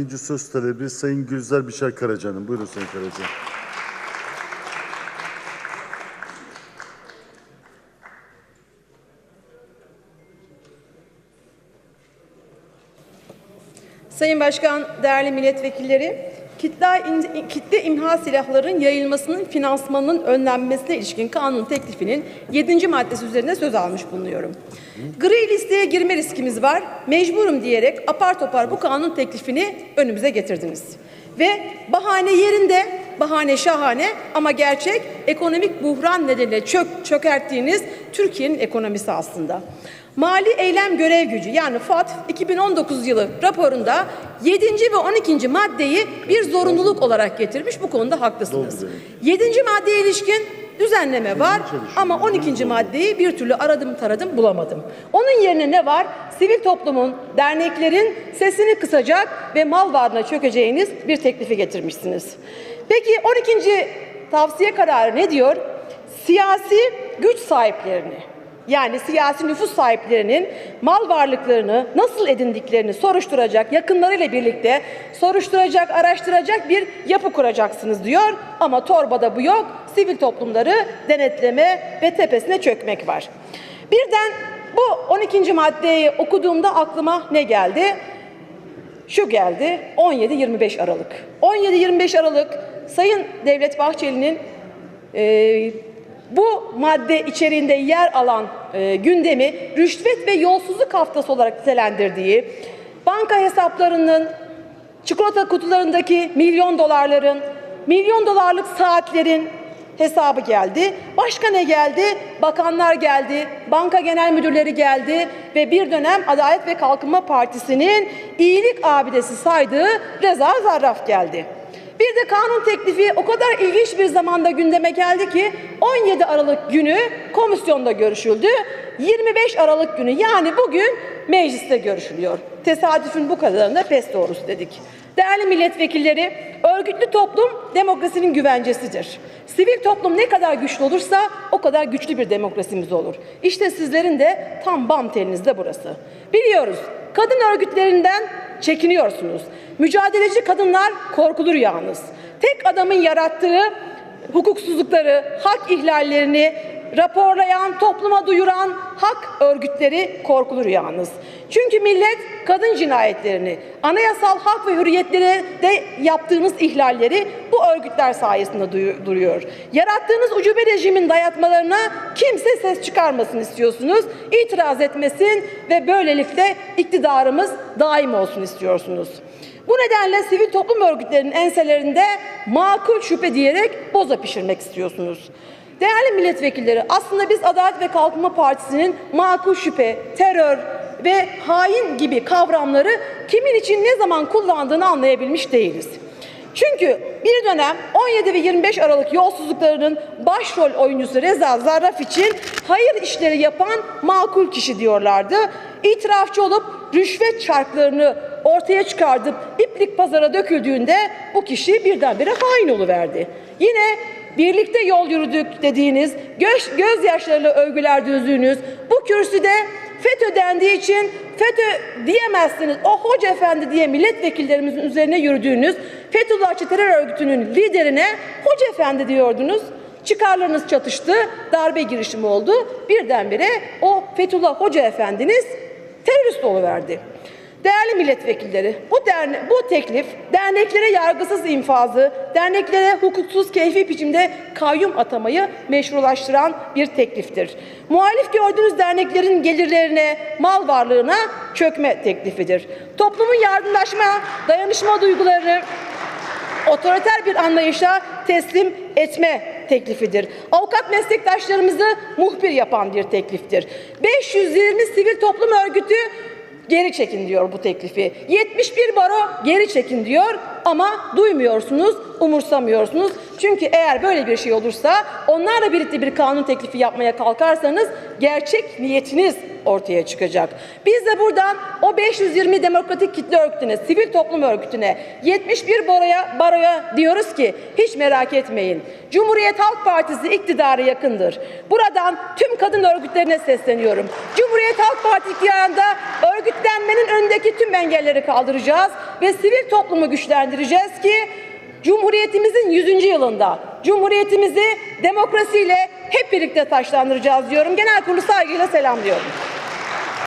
İkinci söz talebi Sayın Gülzar Bişar Karaca'nın. Buyurun Sayın Karaca. Sayın Başkan, değerli milletvekilleri, kitle, kitle imha silahların yayılmasının finansmanının önlenmesine ilişkin kanun teklifinin 7. maddesi üzerine söz almış bulunuyorum. Gri listeye girme riskimiz var, mecburum diyerek apar topar bu kanun teklifini önümüze getirdiniz. Ve bahane yerinde, bahane şahane ama gerçek ekonomik buhran nedeniyle çök, çökerttiğiniz Türkiye'nin ekonomisi aslında. Mali Eylem Görev Gücü yani FAT 2019 yılı raporunda 7. ve 12. maddeyi bir zorunluluk olarak getirmiş. Bu konuda haklısınız. 7. maddeye ilişkin düzenleme var ama 12. maddeyi bir türlü aradım taradım bulamadım. Onun yerine ne var? Sivil toplumun, derneklerin sesini kısacak ve mal varlığına çökeceğiniz bir teklifi getirmişsiniz. Peki 12. tavsiye kararı ne diyor? Siyasi güç sahiplerini yani siyasi nüfus sahiplerinin mal varlıklarını nasıl edindiklerini soruşturacak, yakınlarıyla birlikte soruşturacak, araştıracak bir yapı kuracaksınız diyor. Ama torbada bu yok. Sivil toplumları denetleme ve tepesine çökmek var. Birden bu 12. maddeyi okuduğumda aklıma ne geldi? Şu geldi 17-25 Aralık. 17-25 Aralık Sayın Devlet Bahçeli'nin e, bu madde içeriğinde yer alan e, gündemi rüşvet ve yolsuzluk haftası olarak nitelendirdiği, banka hesaplarının, çikolata kutularındaki milyon dolarların, milyon dolarlık saatlerin hesabı geldi. Başka ne geldi? Bakanlar geldi, banka genel müdürleri geldi ve bir dönem Adalet ve Kalkınma Partisi'nin iyilik abidesi saydığı Reza Zarraf geldi. Bir de kanun teklifi o kadar ilginç bir zamanda gündeme geldi ki 17 Aralık günü komisyonda görüşüldü. 25 Aralık günü yani bugün mecliste görüşülüyor. Tesadüfün bu kadarına pes doğrusu dedik. Değerli milletvekilleri, örgütlü toplum demokrasinin güvencesidir. Sivil toplum ne kadar güçlü olursa o kadar güçlü bir demokrasimiz olur. İşte sizlerin de tam bam telinizde burası. Biliyoruz kadın örgütlerinden çekiniyorsunuz. Mücadeleci kadınlar korkulur yalnız. Tek adamın yarattığı hukuksuzlukları, hak ihlallerini raporlayan, topluma duyuran hak örgütleri korkulur yalnız. Çünkü millet kadın cinayetlerini, anayasal hak ve hürriyetlere de yaptığınız ihlalleri örgütler sayesinde duruyor. Yarattığınız ucube rejimin dayatmalarına kimse ses çıkarmasın istiyorsunuz, itiraz etmesin ve böylelikle iktidarımız daim olsun istiyorsunuz. Bu nedenle sivil toplum örgütlerinin enselerinde makul şüphe diyerek boza pişirmek istiyorsunuz. Değerli milletvekilleri aslında biz Adalet ve Kalkınma Partisi'nin makul şüphe, terör ve hain gibi kavramları kimin için ne zaman kullandığını anlayabilmiş değiliz. Çünkü bir dönem 17 ve 25 Aralık yolsuzluklarının başrol oyuncusu Reza Zarraf için hayır işleri yapan makul kişi diyorlardı. İtirafçı olup rüşvet çarklarını ortaya çıkardıp iplik pazara döküldüğünde bu kişi birdenbire hain oluverdi. Yine birlikte yol yürüdük dediğiniz, göz, gözyaşlarıyla övgüler düzdüğünüz bu kürsüde FETÖ dendiği için FETÖ diyemezsiniz. O hoca efendi diye milletvekillerimizin üzerine yürüdüğünüz Fethullahçı terör örgütünün liderine hoca efendi diyordunuz. Çıkarlarınız çatıştı, darbe girişimi oldu. Birdenbire o Fethullah Hoca efendiniz terörist oluverdi. Değerli milletvekilleri, bu derne bu teklif derneklere yargısız infazı, derneklere hukuksuz keyfi biçimde kayyum atamayı meşrulaştıran bir tekliftir. Muhalif gördüğünüz derneklerin gelirlerine, mal varlığına çökme teklifidir. Toplumun yardımlaşma, dayanışma duyguları otoriter bir anlayışa teslim etme teklifidir. Avukat meslektaşlarımızı muhbir yapan bir tekliftir. 520 sivil toplum örgütü geri çekin diyor bu teklifi. 71 baro geri çekin diyor ama duymuyorsunuz, umursamıyorsunuz. Çünkü eğer böyle bir şey olursa onlarla birlikte bir kanun teklifi yapmaya kalkarsanız gerçek niyetiniz ortaya çıkacak. Biz de buradan 520 demokratik kitle örgütüne, sivil toplum örgütüne, 71 baroya, baroya diyoruz ki hiç merak etmeyin. Cumhuriyet Halk Partisi iktidarı yakındır. Buradan tüm kadın örgütlerine sesleniyorum. Cumhuriyet Halk Partisi iktidarında örgütlenmenin önündeki tüm engelleri kaldıracağız ve sivil toplumu güçlendireceğiz ki Cumhuriyetimizin 100. yılında Cumhuriyetimizi demokrasiyle hep birlikte taşlandıracağız diyorum. Genel kurulu saygıyla selamlıyorum.